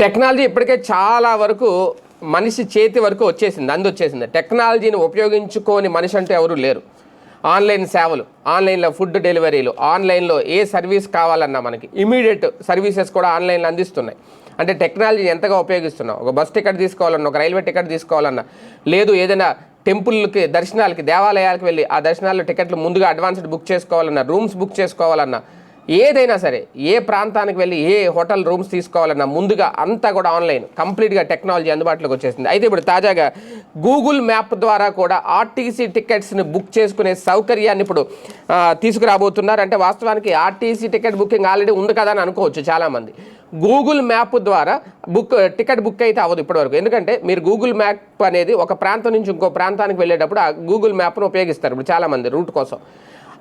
Technology ఇప్పటికే చాలా వరకు మనిషి చేతి వరకు వచ్చేసింది అందు వచ్చేసింది టెక్నాలజీని ఉపయోగించుకొని మనిషి అంటే ఎవరు లేరు. ఆన్లైన్ సేవలు ఆన్లైన్లో ఫుడ్ డెలివరీలు ఆన్లైన్లో ఏ సర్వీస్ కావాలన్నా మనకి ఇమీడియట్ సర్వీసెస్ కూడా ఆన్లైన్లో అందిస్తున్నాయి. అంటే టెక్నాలజీ ఎంతగా ఉపయోగిస్తున్నాం ఒక బస్ టికెట్ తీసుకోవాలన్నా ఒక రైల్వే టికెట్ తీసుకోవాలన్నా లేదు ఏదైనా టెంపుల్కి దర్శనాలకి దేవాలయాలకు వెళ్ళి ఆ దర్శనాల్లో టికెట్లు ముందుగా అడ్వాన్స్డ్ బుక్ చేసుకోవాలన్నా రూమ్స్ బుక్ చేసుకోవాలన్నా ఏదైనా సరే ఏ ప్రాంతానికి వెళ్ళి ఏ హోటల్ రూమ్స్ తీసుకోవాలన్నా ముందుగా అంతా కూడా ఆన్లైన్ కంప్లీట్గా టెక్నాలజీ అందుబాటులోకి వచ్చేసింది. అయితే ఇప్పుడు తాజాగా గూగుల్ మ్యాప్ ద్వారా కూడా ఆర్టీసీ టికెట్స్ని బుక్ చేసుకునే సౌకర్యాన్ని ఇప్పుడు తీసుకురాబోతున్నారు. అంటే వాస్తవానికి ఆర్టీసీ టికెట్ బుకింగ్ ఆల్రెడీ ఉంది కదా అని అనుకోవచ్చు చాలామంది. గూగుల్ మ్యాప్ ద్వారా బుక్ టికెట్ బుక్ అయితే అవ్వదు ఇప్పటివరకు. ఎందుకంటే మీరు గూగుల్ మ్యాప్ అనేది ఒక ప్రాంతం నుంచి ఇంకో ప్రాంతానికి వెళ్ళేటప్పుడు ఆ గూగుల్ మ్యాప్ను ఉపయోగిస్తారు ఇప్పుడు చాలామంది రూట్ కోసం.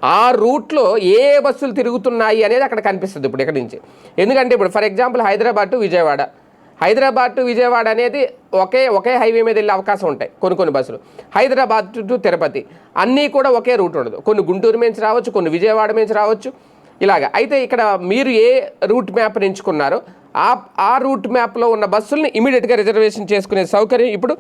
ఆ రూట్లో ఏ బస్సులు తిరుగుతున్నాయి అనేది అక్కడ కనిపిస్తుంది ఇప్పుడు ఇక్కడ నుంచి. ఎందుకంటే ఇప్పుడు for example Hyderabad to Vijayawada. Hyderabad to Vijayawada అనేది ఒకే ఒకే హైవే మీద వెళ్ళే అవకాశం ఉంటాయి కొన్ని కొన్ని బస్సులు. హైదరాబాద్ టు- టు తిరుపతి అన్నీ కూడా ఒకే రూట్ ఉండదు. కొన్ని గుంటూరు నుంచి రావచ్చు కొన్ని విజయవాడ నుంచి రావచ్చు. ఇలాగ. అయితే ఇక్కడ మీరు ఏ రూట్ మ్యాప్ ఎంచుకున్నారో ఆ ఆ రూట్ మ్యాప్లో ఉన్న బస్సుల్ని ఇమీడియట్గా రిజర్వేషన్ చేసుకునే సౌకర్యం ఇప్పుడు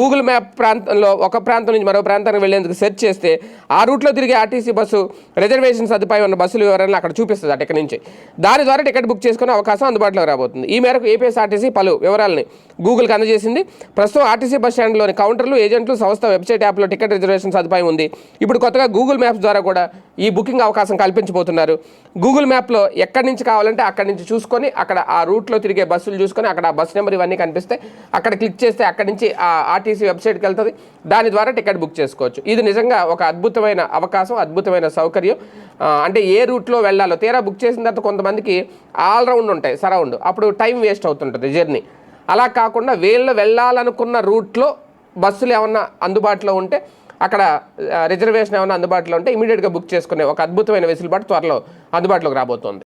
గూగుల్ మ్యాప్ ప్రాంతంలో ఒక ప్రాంతం నుంచి మరో ప్రాంతానికి వెళ్ళేందుకు సెర్చ్ చేస్తే ఆ రూట్లో తిరిగే ఆర్టీసీ బస్సు రిజర్వేషన్ సదుపాయం ఉన్న బస్సుల వివరాలను అక్కడ చూపిస్తుంది అటు ఇక్కడ నుంచి. దాని ద్వారా టికెట్ బుక్ చేసుకునే అవకాశం అందుబాటులోకి రాబోతుంది. ఈ మేరకు ఏపీఎస్ఆర్టీసీ పలు వివరాలని గూగుల్కి అందజేసింది. ప్రస్తుతం ఆర్టీసీ బస్ స్టాండ్లోని కౌంటర్లు ఏజెంట్లు సంస్థ వెబ్సైట్ యాప్లో టికెట్ రిజర్వేషన్ సదుపాయం ఉంది. ఇప్పుడు కొత్తగా గూగుల్ మ్యాప్స్ ద్వారా కూడా ఈ బుకింగ్ అవకాశం కల్పించబోతున్నారు. గూగుల్ మ్యాప్లో ఎక్కడి నుంచి కావాలంటే అక్కడి నుంచి చూసుకొని అక్కడ ఆ రూట్లో తిరిగే బస్సులు చూసుకొని అక్కడ ఆ బస్ నెంబర్ ఇవన్నీ కనిపిస్తే అక్కడ క్లిక్ చేస్తే అక్కడి నుంచి ఆ ఆర్టీసీ వెబ్సైట్కి వెళ్తుంది. దాని ద్వారా టికెట్ బుక్ చేసుకోవచ్చు. ఇది నిజంగా ఒక అద్భుతమైన అవకాశం అద్భుతమైన సౌకర్యం. అంటే ఏ రూట్లో వెళ్ళాలో తీరా బుక్ చేసిన తర్వాత కొంతమందికి ఆల్ రౌండ్ ఉంటాయి సరౌండ్. అప్పుడు టైం వేస్ట్ అవుతుంటుంది జర్నీ. అలా కాకుండా వీళ్ళు వెళ్ళాలనుకున్న రూట్లో బస్సులు ఏమన్నా అందుబాటులో ఉంటే అక్కడ రిజర్వేషన్ ఏమైనా అందుబాటులో ఉంటే ఇమీడియట్గా బుక్ చేసుకునే ఒక అద్భుతమైన వెసులుబాటు త్వరలో అందుబాటులోకి రాబోతోంది.